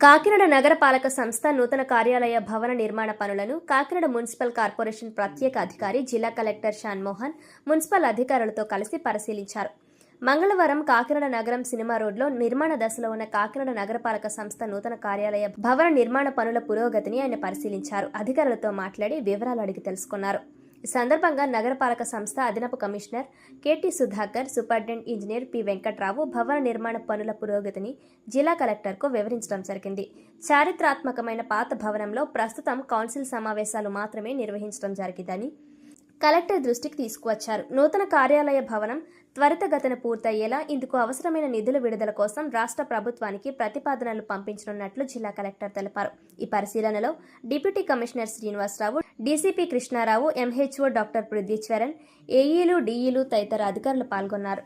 కాకినాడ నగరపాలక సంస్థ నూతన కార్యాలయ భవన నిర్మాణ పనులను కాకినాడ మున్సిపల్ కార్పొరేషన్ ప్రత్యేక అధికారి జిల్లా కలెక్టర్ షాన్మోహన్ మున్సిపల్ అధికారులతో కలిసి పరిశీలించారు. మంగళవారం కాకినాడ నగరం సినిమా రోడ్లో నిర్మాణ దశలో ఉన్న కాకినాడ నగరపాలక సంస్థ నూతన కార్యాలయ భవన నిర్మాణ పనుల పురోగతిని ఆయన పరిశీలించారు. అధికారులతో మాట్లాడి వివరాలు అడిగి తెలుసుకున్నారు. ఈ సందర్భంగా నగరపాలక సంస్థ అదనపు commissioner KT Sudhakar superintendent engineer P Venkatrao భవన నిర్మాణ పనుల పురోగతిని జిల్లా కలెక్టర్కు వివరించడం జరిగింది. చారిత్రాత్మకమైన పాత భవనంలో ప్రస్తుతం కౌన్సిల్ సమావేశాలు మాత్రమే నిర్వహించడం జరిగిందని కలెక్టర్ దృష్టికి తీసుకువచ్చారు. నూతన కార్యాలయ భవనం త్వరితగతిన పూర్తయ్యేలా ఇందుకు అవసరమైన నిధుల విడుదల కోసం రాష్ట్ర ప్రభుత్వానికి ప్రతిపాదనలు పంపించనున్నట్లు జిల్లా కలెక్టర్ తెలిపారు. ఈ పరిశీలనలో deputy commissioner Srinivasarao DCP Krishnarao MHO doctor Prithvishwaran ఏఈలు డీఈలు తదితర అధికారులు పాల్గొన్నారు.